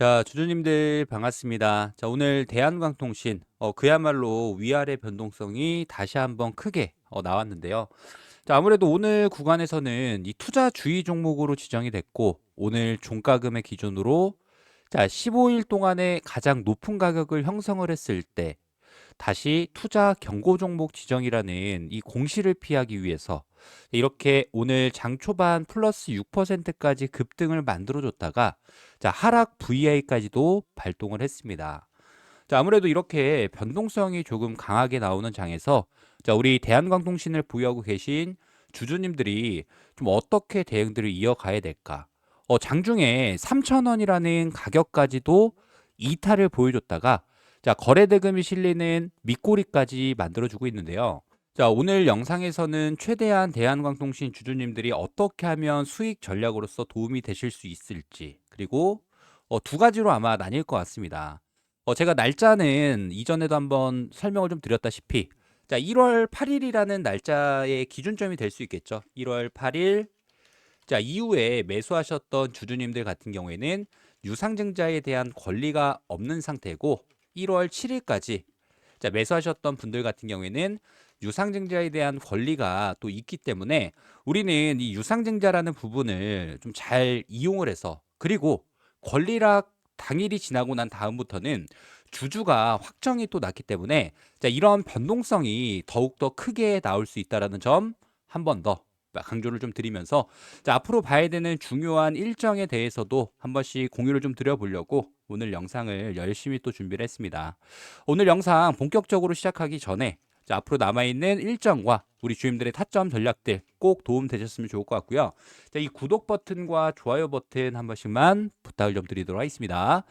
자, 주주님들 반갑습니다. 자, 오늘 대한광통신 어, 그야말로 위아래 변동성이 다시 한번 크게 어, 나왔는데요. 자, 아무래도 오늘 구간에서는 이 투자 주의 종목으로 지정이 됐고 오늘 종가금의 기준으로 자, 15일 동안에 가장 높은 가격을 형성을 했을 때 다시 투자 경고 종목 지정이라는 이 공시를 피하기 위해서 이렇게 오늘 장 초반 플러스 6%까지 급등을 만들어줬다가 자, 하락 VI까지도 발동을 했습니다. 자, 아무래도 이렇게 변동성이 조금 강하게 나오는 장에서 자, 우리 대한광통신을 보유하고 계신 주주님들이 좀 어떻게 대응들을 이어가야 될까? 어, 장중에 3,000원이라는 가격까지도 이탈을 보여줬다가 자, 거래 대금이 실리는 밑꼬리까지 만들어주고 있는데요. 자, 오늘 영상에서는 최대한 대한광통신 주주님들이 어떻게 하면 수익 전략으로서 도움이 되실 수 있을지, 그리고 어, 두 가지로 아마 나뉠 것 같습니다. 어, 제가 날짜는 이전에도 한번 설명을 좀 드렸다시피, 자, 1월 8일이라는 날짜의 기준점이 될 수 있겠죠. 1월 8일, 자, 이후에 매수하셨던 주주님들 같은 경우에는 유상증자에 대한 권리가 없는 상태고, 1월 7일까지. 자, 매수하셨던 분들 같은 경우에는 유상증자에 대한 권리가 또 있기 때문에 우리는 이 유상증자라는 부분을 좀 잘 이용을 해서 그리고 권리락 당일이 지나고 난 다음부터는 주주가 확정이 또 났기 때문에 자, 이런 변동성이 더욱더 크게 나올 수 있다라는 점 한 번 더 강조를 좀 드리면서 자, 앞으로 봐야 되는 중요한 일정에 대해서도 한 번씩 공유를 좀 드려보려고 오늘 영상을 열심히 또 준비를 했습니다. 오늘 영상 본격적으로 시작하기 전에 자, 앞으로 남아있는 일정과 우리 주임들의 타점 전략들 꼭 도움 되셨으면 좋을 것 같고요. 자, 이 구독 버튼과 좋아요 버튼 한 번씩만 부탁을 좀 드리도록 하겠습니다.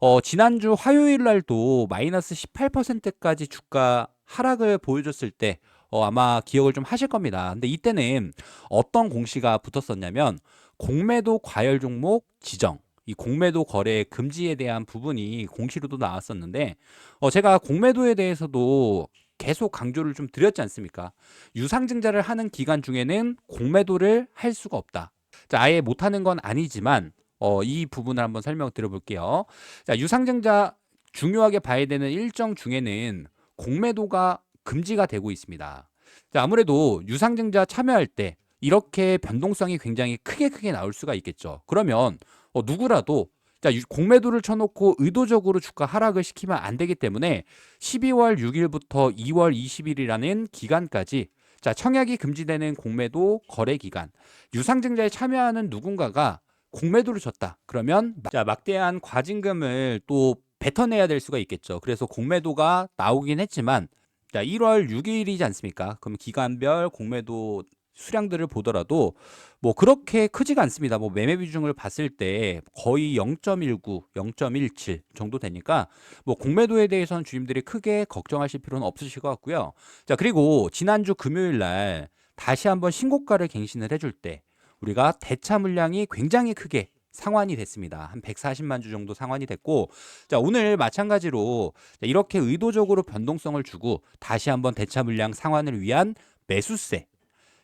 어, 지난주 화요일 날도 마이너스 18%까지 주가 하락을 보여줬을 때 어, 아마 기억을 좀 하실 겁니다. 근데 이때는 어떤 공시가 붙었었냐면 공매도 과열 종목 지정 이 공매도 거래 금지에 대한 부분이 공시로도 나왔었는데 어, 제가 공매도에 대해서도 계속 강조를 좀 드렸지 않습니까? 유상증자를 하는 기간 중에는 공매도를 할 수가 없다. 자, 아예 못하는 건 아니지만 어, 이 부분을 한번 설명 드려볼게요. 자, 유상증자 중요하게 봐야 되는 일정 중에는 공매도가 금지가 되고 있습니다. 자, 아무래도 유상증자 참여할 때 이렇게 변동성이 굉장히 크게 크게 나올 수가 있겠죠. 그러면 어, 누구라도 자, 공매도를 쳐놓고 의도적으로 주가 하락을 시키면 안 되기 때문에 12월 6일부터 2월 20일이라는 기간까지 자, 청약이 금지되는 공매도 거래 기간, 유상증자에 참여하는 누군가가 공매도를 줬다. 그러면 자, 막대한 과징금을 또 뱉어내야 될 수가 있겠죠. 그래서 공매도가 나오긴 했지만 자, 1월 6일이지 않습니까? 그럼 기간별 공매도 수량들을 보더라도 뭐 그렇게 크지가 않습니다. 뭐 매매 비중을 봤을 때 거의 0.19, 0.17 정도 되니까 뭐 공매도에 대해서는 주임들이 크게 걱정하실 필요는 없으실 것 같고요. 자, 그리고 지난주 금요일 날 다시 한번 신고가를 갱신을 해줄 때 우리가 대차 물량이 굉장히 크게 상환이 됐습니다. 한 140만 주 정도 상환이 됐고, 자, 오늘 마찬가지로 이렇게 의도적으로 변동성을 주고 다시 한번 대차 물량 상환을 위한 매수세,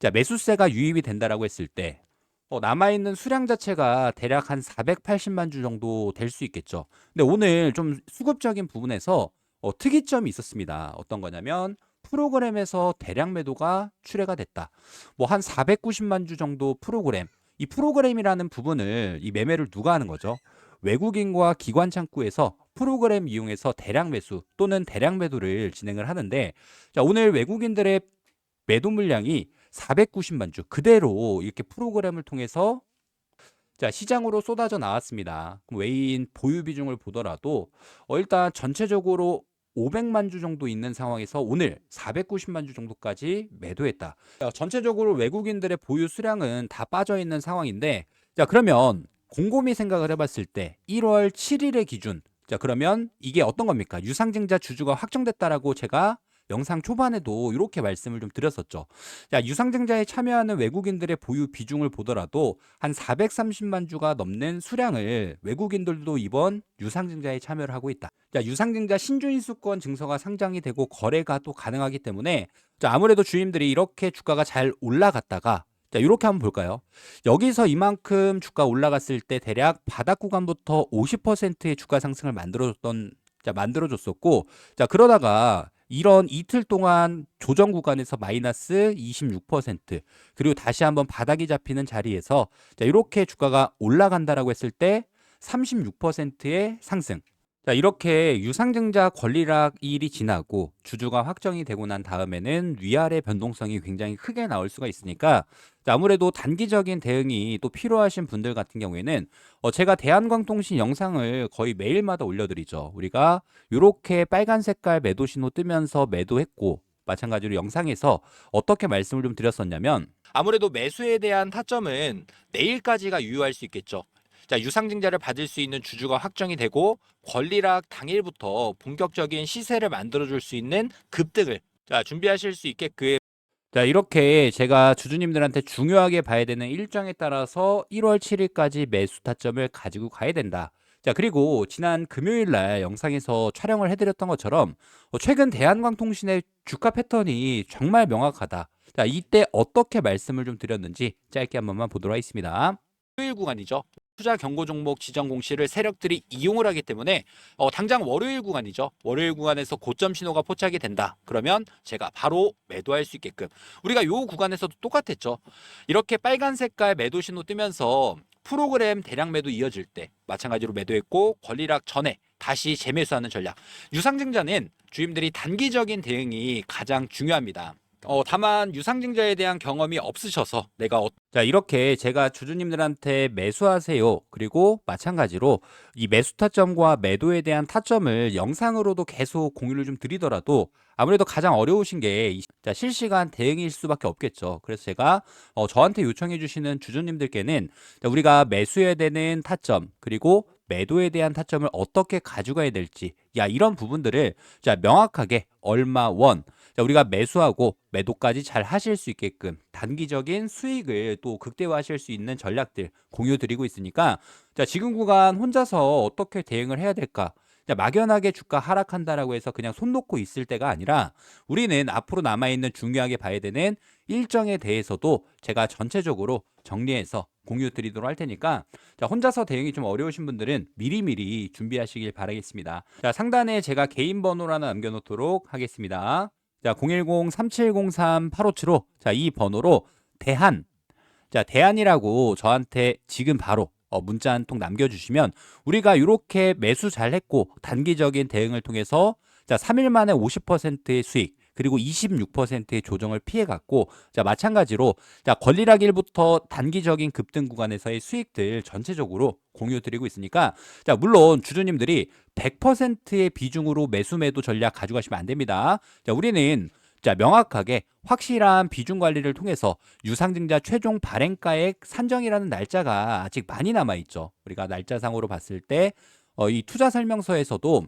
자, 매수세가 유입이 된다라고 했을 때 어, 남아있는 수량 자체가 대략 한 480만 주 정도 될 수 있겠죠. 근데 오늘 좀 수급적인 부분에서 어, 특이점이 있었습니다. 어떤 거냐면 프로그램에서 대량 매도가 출회가 됐다. 뭐 한 490만 주 정도 프로그램. 이 프로그램이라는 부분을 이 매매를 누가 하는 거죠? 외국인과 기관 창구에서 프로그램 이용해서 대량 매수 또는 대량 매도를 진행을 하는데 자, 오늘 외국인들의 매도 물량이 490만 주 그대로 이렇게 프로그램을 통해서 자, 시장으로 쏟아져 나왔습니다. 외인 보유 비중을 보더라도 어, 일단 전체적으로 500만 주 정도 있는 상황에서 오늘 490만 주 정도까지 매도했다. 자, 전체적으로 외국인들의 보유 수량은 다 빠져 있는 상황인데 자, 그러면 곰곰이 생각을 해봤을 때 1월 7일의 기준 자, 그러면 이게 어떤 겁니까? 유상증자 주주가 확정됐다라고 제가 영상 초반에도 이렇게 말씀을 좀 드렸었죠. 자, 유상증자에 참여하는 외국인들의 보유 비중을 보더라도 한 430만 주가 넘는 수량을 외국인들도 이번 유상증자에 참여를 하고 있다. 자, 유상증자 신주인수권 증서가 상장이 되고 거래가 또 가능하기 때문에 자, 아무래도 주임들이 이렇게 주가가 잘 올라갔다가 자, 자, 이렇게 한번 볼까요? 여기서 이만큼 주가 올라갔을 때 대략 바닥 구간부터 50%의 주가 상승을 만들어줬던 자, 만들어줬었고 자, 그러다가 이런 이틀 동안 조정 구간에서 마이너스 26% 그리고 다시 한번 바닥이 잡히는 자리에서 자, 이렇게 주가가 올라간다라고 했을 때 36%의 상승. 자, 이렇게 유상증자 권리락 일이 지나고 주주가 확정이 되고 난 다음에는 위아래 변동성이 굉장히 크게 나올 수가 있으니까 자, 아무래도 단기적인 대응이 또 필요하신 분들 같은 경우에는 어, 제가 대한광통신 영상을 거의 매일마다 올려드리죠. 우리가 이렇게 빨간 색깔 매도 신호 뜨면서 매도했고 마찬가지로 영상에서 어떻게 말씀을 좀 드렸었냐면 아무래도 매수에 대한 타점은 내일까지가 유효할 수 있겠죠. 자, 유상증자를 받을 수 있는 주주가 확정이 되고 권리락 당일부터 본격적인 시세를 만들어줄 수 있는 급등을 자, 준비하실 수 있게끔 자, 이렇게 제가 주주님들한테 중요하게 봐야 되는 일정에 따라서 1월 7일까지 매수 타점을 가지고 가야 된다. 자, 그리고 지난 금요일 날 영상에서 촬영을 해드렸던 것처럼 어, 최근 대한광통신의 주가 패턴이 정말 명확하다. 자, 이때 어떻게 말씀을 좀 드렸는지 짧게 한 번만 보도록 하겠습니다. 토요일 구간이죠. 투자 경고 종목 지정 공시를 세력들이 이용을 하기 때문에 어, 당장 월요일 구간이죠. 월요일 구간에서 고점 신호가 포착이 된다. 그러면 제가 바로 매도할 수 있게끔 우리가 요 구간에서도 똑같았죠. 이렇게 빨간 색깔 매도 신호 뜨면서 프로그램 대량 매도 이어질 때 마찬가지로 매도했고 권리락 전에 다시 재매수하는 전략. 유상증자는 주임들이 단기적인 대응이 가장 중요합니다. 어, 다만 유상증자에 대한 경험이 없으셔서 내가 어... 자 이렇게 제가 주주님들한테 매수하세요. 그리고 마찬가지로 이 매수 타점과 매도에 대한 타점을 영상으로도 계속 공유를 좀 드리더라도 아무래도 가장 어려우신 게 실시간 대응일 수밖에 없겠죠. 그래서 제가 어, 저한테 요청해 주시는 주주님들께는 자, 우리가 매수해야 되는 타점 그리고 매도에 대한 타점을 어떻게 가져가야 될지 야 이런 부분들을 자 명확하게 얼마 원 자, 우리가 매수하고 매도까지 잘 하실 수 있게끔 단기적인 수익을 또 극대화하실 수 있는 전략들 공유 드리고 있으니까 자, 지금 구간 혼자서 어떻게 대응을 해야 될까? 자, 막연하게 주가 하락한다라고 해서 그냥 손 놓고 있을 때가 아니라 우리는 앞으로 남아있는 중요하게 봐야 되는 일정에 대해서도 제가 전체적으로 정리해서 공유 드리도록 할 테니까 자, 혼자서 대응이 좀 어려우신 분들은 미리미리 준비하시길 바라겠습니다. 자, 상단에 제가 개인 번호를 하나 남겨놓도록 하겠습니다. 자, 010-3703-8575. 자, 이 번호로 대한. 자, 대한이라고 저한테 지금 바로 어, 문자 한 통 남겨주시면 우리가 이렇게 매수 잘 했고 단기적인 대응을 통해서 자, 3일 만에 50%의 수익 그리고 26%의 조정을 피해갔고 자 마찬가지로 자 권리락일부터 단기적인 급등 구간에서의 수익들 전체적으로 공유 드리고 있으니까 자 물론 주주님들이 100%의 비중으로 매수 매도 전략 가져가시면 안 됩니다. 자 우리는 자 명확하게 확실한 비중 관리를 통해서 유상증자 최종 발행가액 산정이라는 날짜가 아직 많이 남아 있죠. 우리가 날짜상으로 봤을 때 어, 이 투자 설명서에서도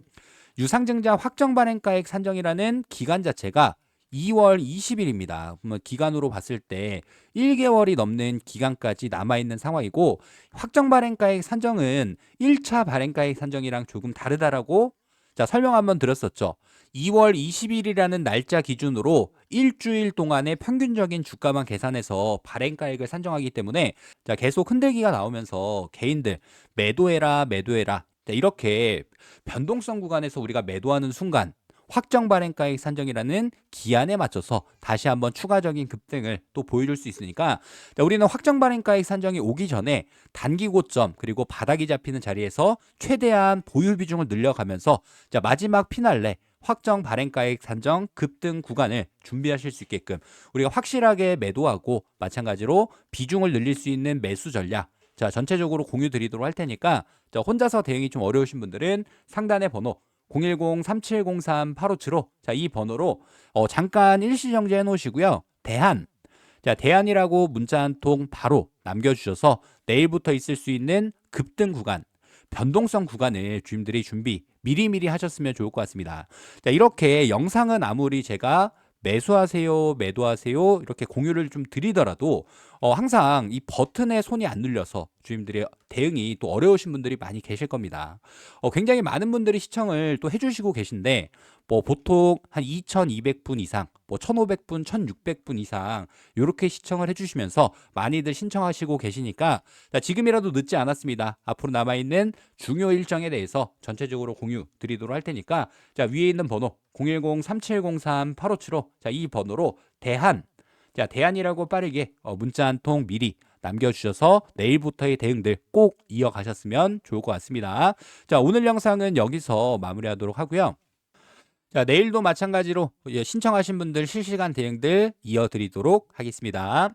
유상증자 확정 발행가액 산정이라는 기간 자체가 2월 20일입니다. 그러면 기간으로 봤을 때 1개월이 넘는 기간까지 남아있는 상황이고 확정 발행가액 산정은 1차 발행가액 산정이랑 조금 다르다라고 자 설명 한번 드렸었죠. 2월 20일이라는 날짜 기준으로 일주일 동안의 평균적인 주가만 계산해서 발행가액을 산정하기 때문에 자 계속 흔들기가 나오면서 개인들 매도해라 매도해라 자, 이렇게 변동성 구간에서 우리가 매도하는 순간 확정 발행가액 산정이라는 기한에 맞춰서 다시 한번 추가적인 급등을 또 보여줄 수 있으니까 자, 우리는 확정 발행가액 산정이 오기 전에 단기 고점 그리고 바닥이 잡히는 자리에서 최대한 보유 비중을 늘려가면서 자, 마지막 피날레 확정 발행가액 산정 급등 구간을 준비하실 수 있게끔 우리가 확실하게 매도하고 마찬가지로 비중을 늘릴 수 있는 매수 전략 자 전체적으로 공유 드리도록 할 테니까 자, 혼자서 대응이 좀 어려우신 분들은 상단의 번호 010-3703-8575 자, 이 번호로 어, 잠깐 일시 정지 해 놓으시고요. 대한 자, 대한이라고 문자 한 통 바로 남겨주셔서 내일부터 있을 수 있는 급등 구간, 변동성 구간을 주임들이 준비 미리미리 하셨으면 좋을 것 같습니다. 자, 이렇게 영상은 아무리 제가 매수하세요, 매도하세요 이렇게 공유를 좀 드리더라도 어, 항상 이 버튼에 손이 안 눌려서 주임들의 대응이 또 어려우신 분들이 많이 계실 겁니다. 어, 굉장히 많은 분들이 시청을 또 해주시고 계신데 뭐 보통 한 2,200분 이상, 뭐 1,500분, 1,600분 이상 이렇게 시청을 해주시면서 많이들 신청하시고 계시니까 자, 지금이라도 늦지 않았습니다. 앞으로 남아 있는 중요 일정에 대해서 전체적으로 공유 드리도록 할 테니까 자 위에 있는 번호 010-3703-8575 자이 번호로 대한 자 대한이라고 빠르게 어, 문자 한 통 미리 남겨주셔서 내일부터의 대응들 꼭 이어가셨으면 좋을 것 같습니다. 자 오늘 영상은 여기서 마무리하도록 하고요. 자, 내일도 마찬가지로 예, 신청하신 분들 실시간 대응들 이어드리도록 하겠습니다.